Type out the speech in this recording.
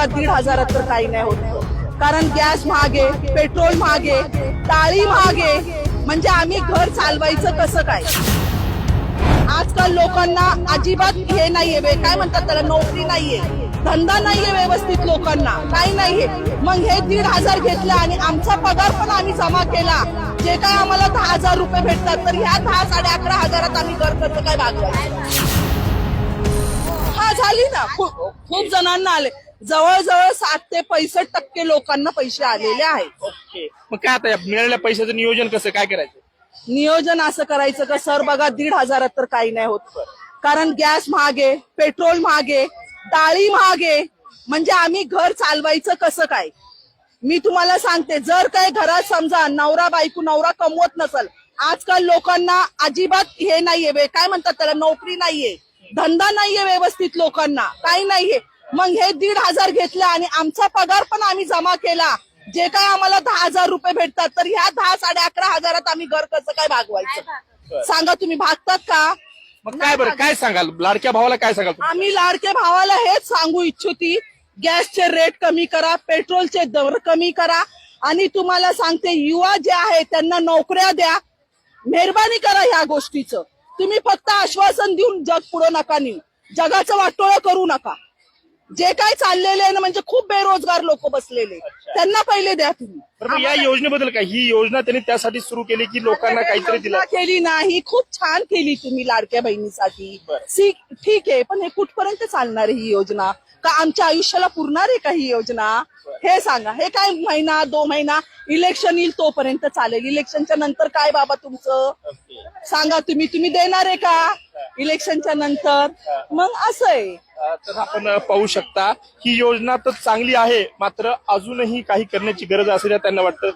बघा दीड हजारात तर काही नाही होत. कारण गॅस महागे पेट्रोल महागे टाळी महागे. म्हणजे आम्ही घर चालवायचं कसं काय? आजकाल लोकांना अजिबात हे नाहीये काय म्हणतात त्याला? नोकरी नाहीये. धंदा नाहीये व्यवस्थित लोकांना. काही नाहीये. मग हे दीड हजार घेतलं आणि आमचा पगार पण आम्ही जमा केला. जे काय आम्हाला दहा हजार रुपये भेटतात तर ह्या दहा साडे अकरा हजारात आम्ही घर कसं काय भागवायचं हा झाली ना. खूप खूप जणांना आले. जवळजवळ सात ते पैसष्ट टक्के लोकांना पैसे आलेले आहेत. ओके. मग काय आता या मिळालेल्या पैशाचं नियोजन कसं काय करायचं? नियोजन असं करायचं का सर बघा दीड हजारात तर काही नाही होत. कारण गॅस महागे पेट्रोल महागे डाळी महागे. म्हणजे आम्ही घर चालवायचं कसं काय? मी तुम्हाला सांगते जर काय घरात समजा नवरा बायको नवरा कमवत नसल आजकाल लोकांना अजिबात हे नाहीये काय म्हणतात त्याला? नोकरी नाहीये. धंदा नाहीये व्यवस्थित लोकांना. काही नाहीये. मग हे दीड हजार घेतलं आणि आमचा पगार पण आम्ही जमा केला. जे काय आम्हाला दहा हजार रुपये भेटतात तर ह्या दहा साडे अकरा हजारात आम्ही घर कसं काय भागवायचं? सांगा तुम्ही भागतात का? मग काय बरं काय सांगाल? लाडक्या भावाला काय सांगाल तुम्ही? आम्ही लाडक्या भावाला हेच सांगू इच्छिती गॅसचे रेट कमी करा पेट्रोलचे दर कमी करा आणि तुम्हाला सांगते युवा जे आहे त्यांना नोकऱ्या द्या. मेहरबानी करा ह्या गोष्टीचं. तुम्ही फक्त आश्वासन देऊन जग पुढे नका नेऊ. जगाचं वाटोळं करू नका. जे काय चाललेले आहे ना म्हणजे खूप बेरोजगार लोक बसलेले त्यांना पहिले द्या तुम्ही. बरं, मग या योजनेबद्दल काय? ही योजना त्यांनी त्यासाठी सुरू केली की लोकांना काहीतरी दिलं? योजना केली नाही. खूप छान केली तुम्ही लाडक्या बहिणीसाठी. बरं. सी- ठीक आहे पण हे कुठपर्यंत चालणार आहे ही योजना? का आमच्या आयुष्याला पुरणार आहे का ही योजना? हे सांगा. हे काय महिना दोन महिना? इलेक्शन येईल तोपर्यंत चालेल. इलेक्शनच्या नंतर काय बाबा तुमचं? सांगा तुम्ही. तुम्ही देणार आहे का? इलेक्शनच्या नंतर. मग असं आहे. तर आपण पाहू शकता ही योजना तर चांगली आहे मात्र अजूनही काही करण्याची गरज असेल त्यांना वाटतं?